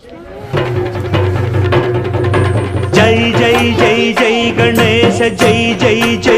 जय जय जय जय गणेश जय जय जय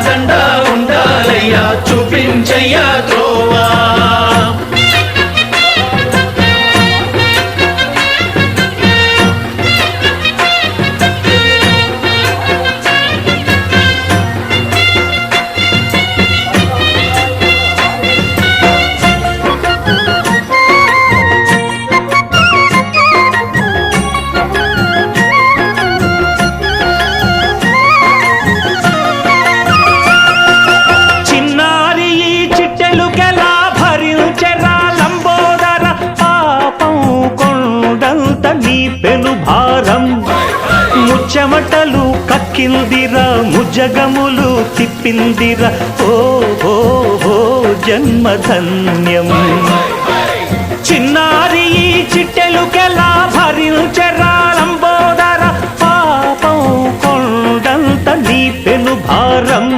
சண்டா ముచ్చమటలు కక్కిందిరా ముజగములు తిప్పిందిరా. ఓ ఓ ఓ జన్మధన్యం చిన్నారి ఈ చిట్టెలుకెలా భరించెరా లంబోదర? పాపం కొండంత నీ పెను భారం.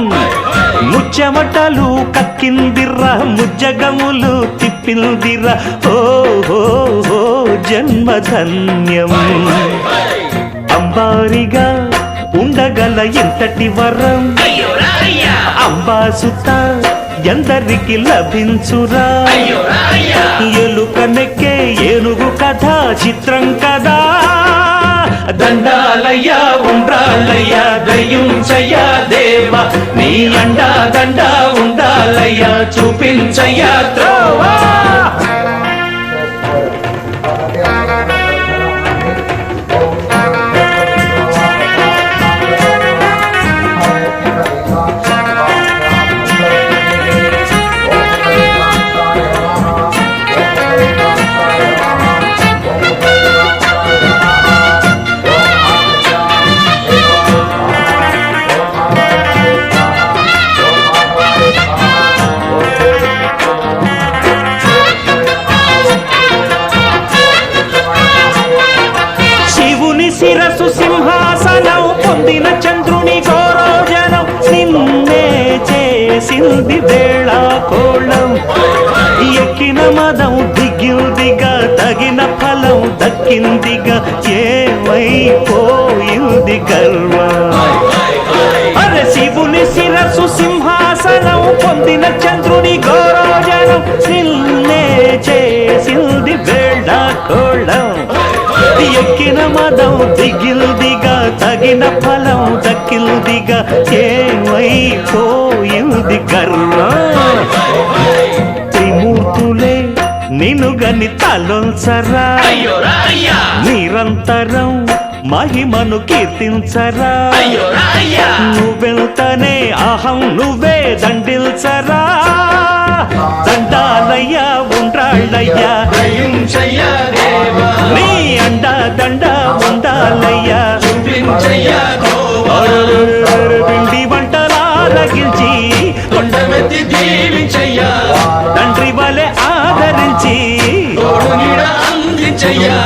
ముచ్చెమటలు కక్కిందిరా ముజ్జగములు తిప్పిందిరా. ఓ ఓ ఓ జన్మధన్యం అంబారిగా ఉండగల ఇంతటి వరం. అంబాసుత ఎందరికి లభించురా. ఎలుక నెక్కే ఏనుగు కథ చిత్రం కదా. దండాలయ్యా ఉండ్రాలయ్యా దయ్యుంచయ్యా దేవా. నీ అండా దండా ఉండాలయ్యా చూపించయ్యా త్రోవా. ఏమైపోయింది గర్వం అరే శివుని శిరసు సింహాసనం పొందిన చంద్రుని గౌరోజనం నిన్నే చేసింది వేళ కోళం ఎక్కిన మదం దిగిల్దిగా తగిన ఫలం దక్కిల్దిగా ఏమైపోయింది గర్వం త్రిమూర్తులే నిన్ను గని తలొంచరా అయ్యో రాయ్యా! నిరంతరం మహిమను కీర్తించరా. నువ్వెంతనే అహం నువ్వే దండిల్చరా. దండాలయ్యా ఉండాళ్ళయ్యా నీ అండ దండ ఉండాలయ్యా. పిండి వంటలాలగించి తండ్రి వలె ఆదరించి అందించయ్యా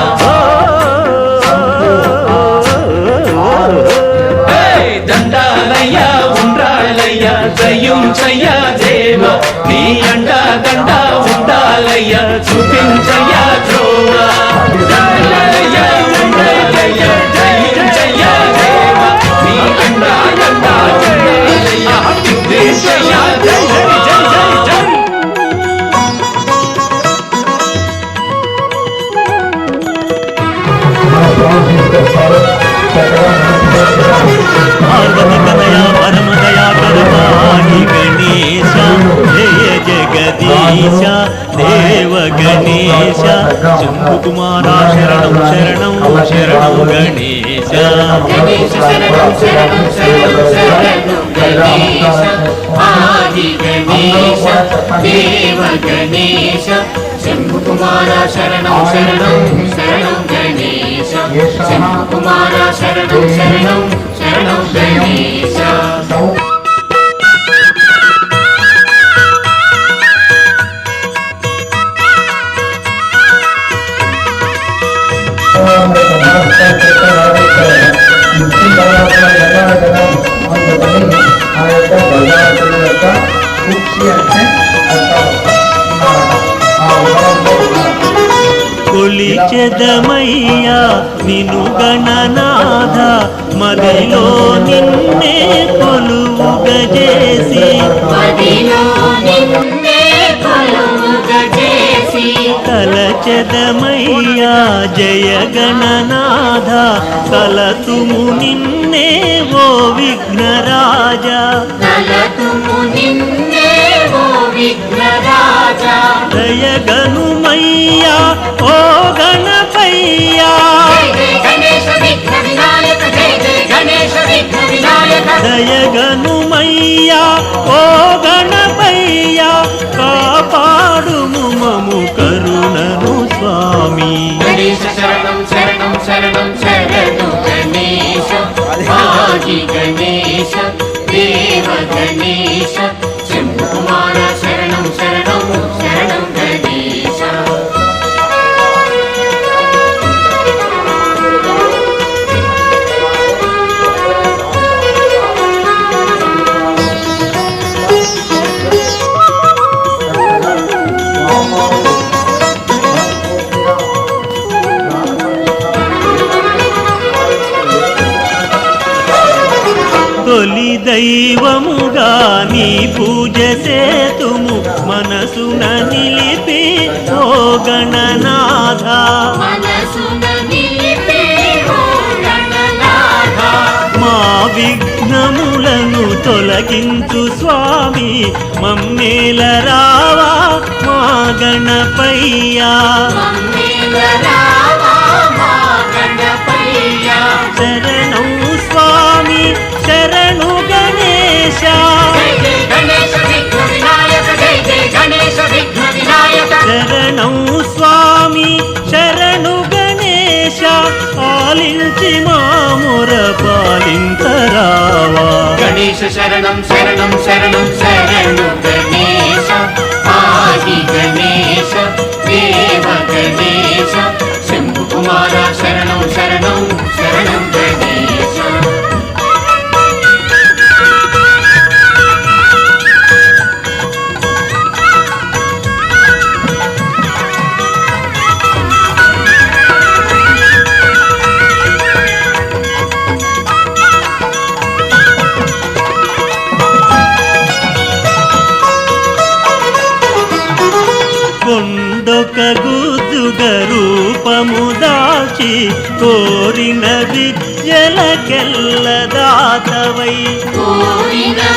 దయ్యుంచయ్యా దేవా నీ అండా దండా ఉండాలయ్యా. చూపించయ్యా. గణేశ గణేశ శరణం శరణం శరణం శరణం గణేశ ఆది గణేశ దేవ గణేశ శంభు కుమార శరణం శరణం శరణం గణేశ శంభు కుమార కొలిచెదమయ్యా నిను గణనాథ మదిలో నిన్నే కొలువుగజేసి. మదిలో నిన్నే కలచెదమయ్యా జయ గణనాథ కలతుము నిన్నే ఓ విఘ్నరాజా. కలతుము నిన్నే ఓ విఘ్నరాజా. దయగనుమయ్యా ఓ గణపయ్యా గణేశ విఘ్న వినాయక జై జై గణేశ విఘ్న వినాయక. దయగనుమయ్యా ఓ గణపయ్యా కాపాడుము శరణం శరణం శరణు గణేశ ఆది గణేశ దేవ దైవముగా నీ పూజ సేతుము మనసున నిలిపి ఓ గణనాథ. మనసున నిలిపే ఓ గణనాథ. మా విఘ్నములను తొలగించు స్వామి మమ్మేల రావా మా గణపయ్యా. పాలింతరావా గణేశ శరణం శరణం శరణం శరణు గణేశ ఆది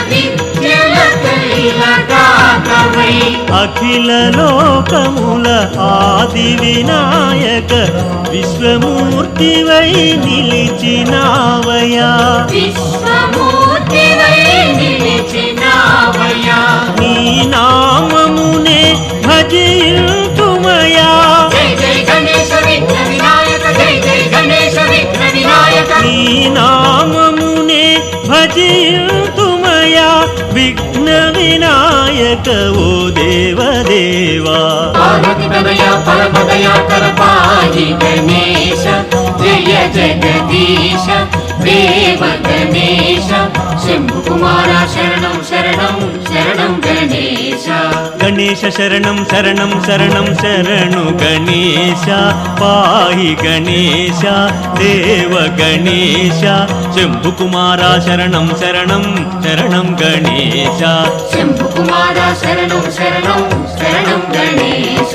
విద్యల కైలదాతవై అఖిల లోకముల ఆది వినాయక విశ్వమూర్తివై నిలిచినావయా నీ నామమునే భజిల్తుమయా భజిల్తుమయా విఘ్న వినాయక ఓ దేవదేవా. పార్వతి తనయ పరమదయాకర పాహి గణేశ జయ జగదీశ గణేశ శరణం శరణం శరణం శరణు గణేశ పాహి గణేశ దేవ గణేశ శంభు కుమార శరణం శరణం శరణం గణేశ. శంభు కుమార శరణం శరణం శరణం గణేశ.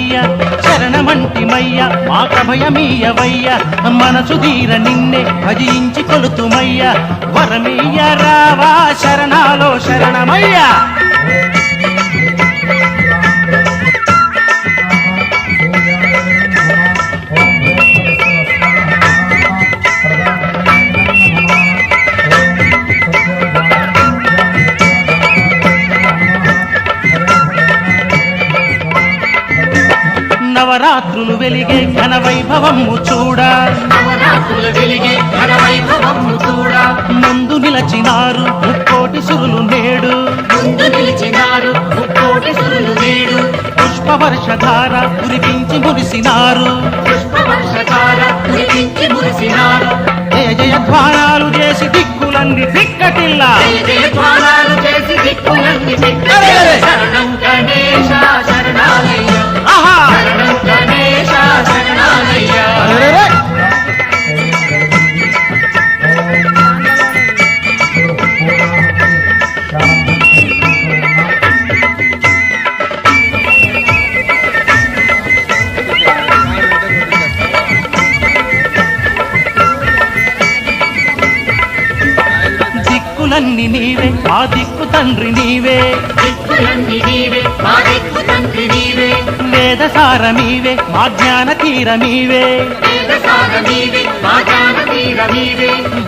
శరణమయ్య శరణమంటిమయ్య మాక భయమీయవయ్య మనసు ధీర నిన్నే భజించి కొలుతుమయ్య. వరమీయ రావా శరణాలో శరణమయ్య. నవరాత్రులు వెలిగే ఘన వైభవము చూడ. ముందు నిలచినారు ముక్కోటి సురులు నేడు. పుష్పవర్షధార కురిపించి మురిసినారు. జయ జయ ద్వారాలు చేసి దిక్కులన్నీ దిక్కటిల్లా తండ్రిని నీవే మా దిక్కు తండ్రి నీవే. వేద సారమీవే మా జ్ఞాన తీరమీవే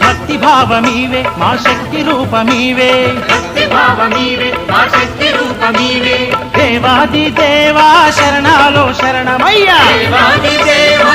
భక్తి భావమీవే మా శక్తి రూపమీవే దేవాది దేవా శరణాలో శరణమయ్యా. దేవా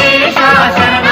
I'm ah, ah, ah, ah, ah,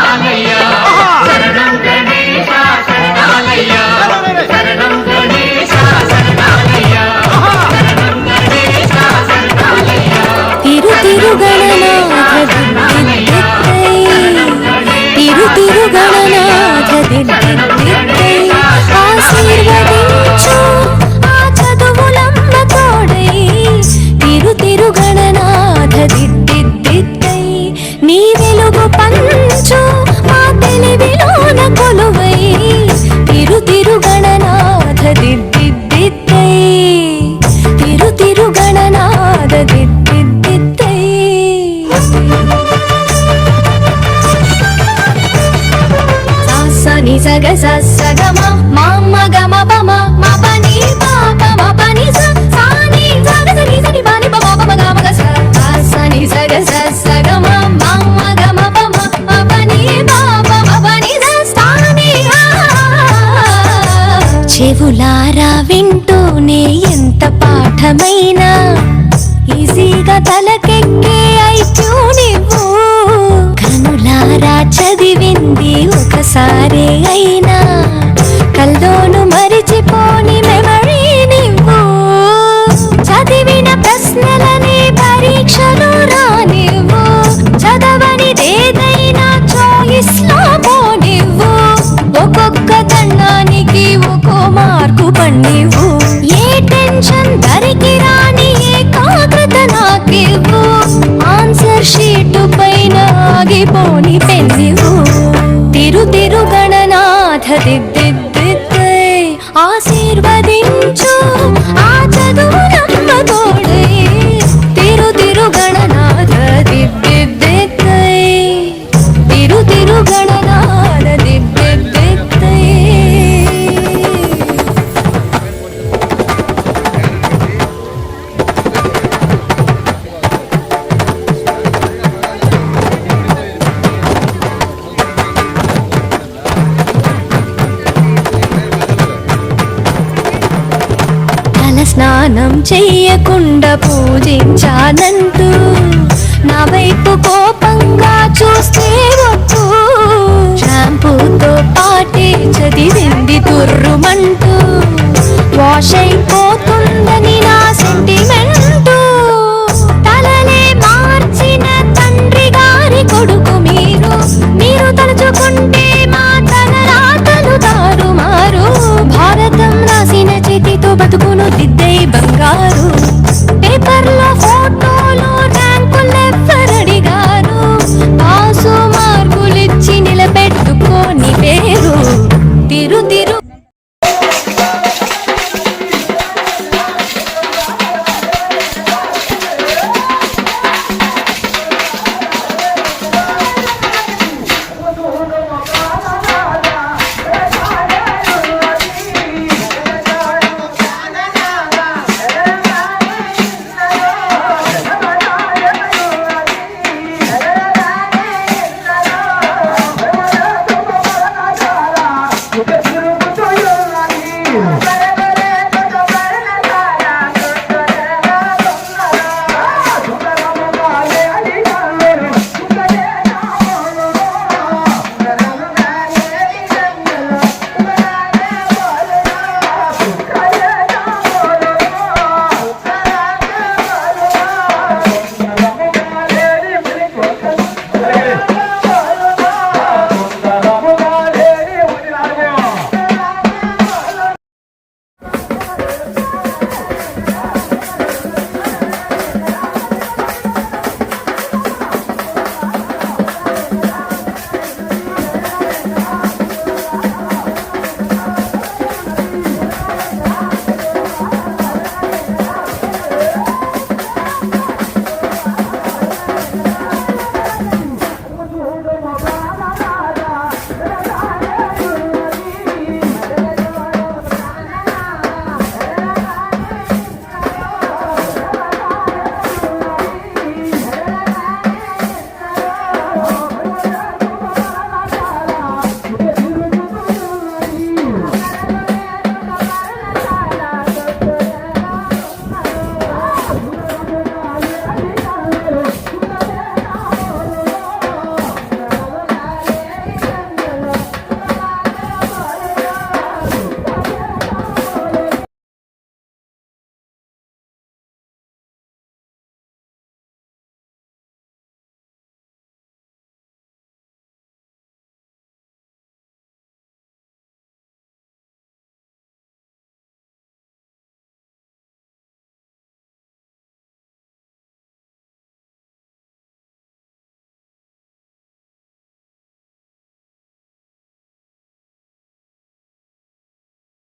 ದಿಗ್ದ చెయ్యకుండా పూజించానంటూ నా వైపు కోపంగా చూస్తే వద్దు షాంపూతో పాటే చదివింది తుర్రుమంటూ వాష్ అయి